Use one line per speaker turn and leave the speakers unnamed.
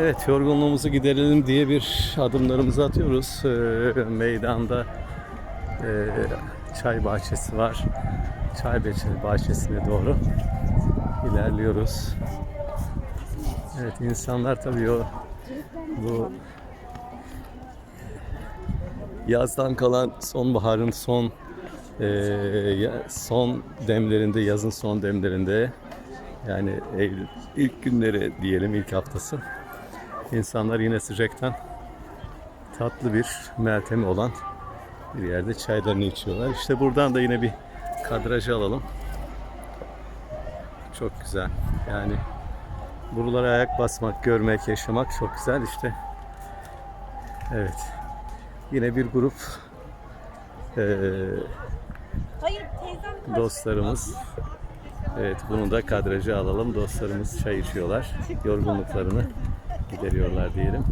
Evet yorgunluğumuzu giderelim diye bir adımlarımızı atıyoruz. Ee, meydanda e, çay bahçesi var. Çay bahçe- bahçesine doğru ilerliyoruz. Evet insanlar tabii o bu yazdan kalan sonbaharın son e, son demlerinde, yazın son demlerinde yani Eylül ilk günleri diyelim ilk haftası insanlar yine sıcaktan tatlı bir meltemi olan bir yerde çaylarını içiyorlar. İşte buradan da yine bir kadrajı alalım. Çok güzel. Yani buralara ayak basmak, görmek, yaşamak çok güzel işte. Evet. Yine bir grup
teyzem
dostlarımız. Evet bunu da kadrajı alalım. Dostlarımız çay içiyorlar. Yorgunluklarını gideriyorlar diyelim.